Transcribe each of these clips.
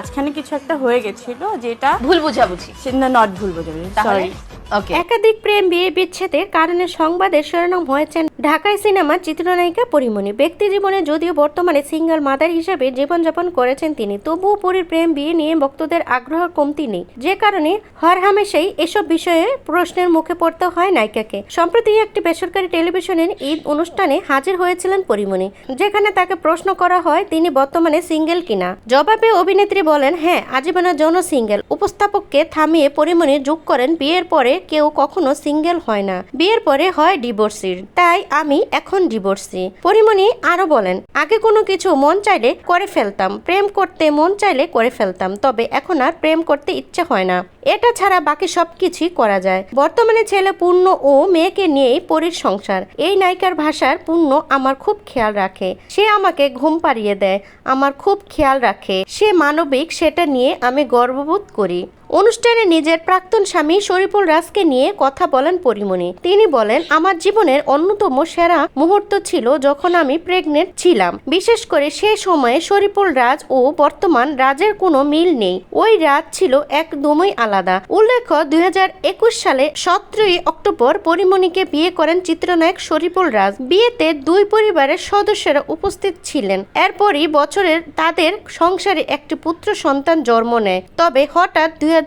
মাঝখানে কিছু একটা হয়ে গেছিল যেটা ভুল বুঝাবুঝি। সেটা নট ভুল বোঝাবে তাহলে? সরি ওকে একাধিক প্রেম বিয়ে বিচ্ছেদের কারণে সংবাদের শিরোনাম হয়েছেন ঢাকায় সিনেমার চিত্রনায়িকা পরিমণি। ব্যক্তি জীবনে যদিও বর্তমানে সিঙ্গেল মাদার হিসেবে জীবনযাপন করেছেন তিনি তবুও পরীর প্রেম বিয়ে নিয়ে ভক্তদের আগ্রহ কমতি নেই। যে কারণে হরহামেশাই এসব বিষয়ে প্রশ্নের মুখে পড়তে হয় নায়িকাকে। সম্প্রতি একটি বেসরকারি টেলিভিশনের ঈদ অনুষ্ঠানে হাজির হয়েছিলেন পরিমণি যেখানে তাকে প্রশ্ন করা হয় তিনি বর্তমানে সিঙ্গেল কিনা? জবাবে অভিনেত্রী বলেন হ্যাঁ আজীবনের জন্য সিঙ্গেল। উপস্থাপককে থামিয়ে পরিমণি যোগ করেন, বিয়ের পরে কেউ কখনো সিঙ্গেল হয় না। বিয়ের পরে হয় ডিভোর্সির। তাই আমি এখন ডিভোর্সি। পরিমণি আরও বলেন, আগে কোনো কিছু মন চাইলে করে ফেলতাম। প্রেম করতে মন চাইলে করে ফেলতাম। তবে এখন আর প্রেম করতে ইচ্ছে হয় না। এটা ছাড়া বাকি সবকিছুই করা যায়। বর্তমানে ছেলে পূর্ণ ও মেয়েকে নিয়েই পরীর সংসার। এই নায়িকার ভাষার পূর্ণ আমার খুব খেয়াল রাখে। সে আমাকে ঘুম পাড়িয়ে দেয়। আমার খুব খেয়াল রাখে। সে মানবিক সেটা নিয়ে আমি গর্ববোধ করি। অনুষ্ঠানে নিজের প্রাক্তন স্বামী শরীফুল রাজকে নিয়ে কথা বলেন পরিমণি। তিনি বলেন, আমার জীবনের অন্যতম সেরা মুহূর্ত ছিল যখন আমি প্রেগনেন্ট ছিলাম। বিশেষ করে সে সময়ে শরীফুল রাজ ও বর্তমান রাজের কোনো মিল নেই। ওই রাজ ছিল একদমই আলাদা। উল্লেখ্য, দুই হাজার একুশ সালে সতেরোই অক্টোবর পরিমণিকে বিয়ে করেন চিত্রনায়ক শরীফুল রাজ। বিয়েতে দুই পরিবারের সদস্যরা উপস্থিত ছিলেন। এরপরই বছরের তাদের সংসারে একটি পুত্র সন্তান জন্ম নেয়। তবে হঠাৎ দুই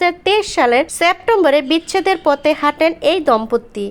সালের সেপ্টেম্বরে বিচ্ছেদের পথে হাঁটেন এই দম্পতি।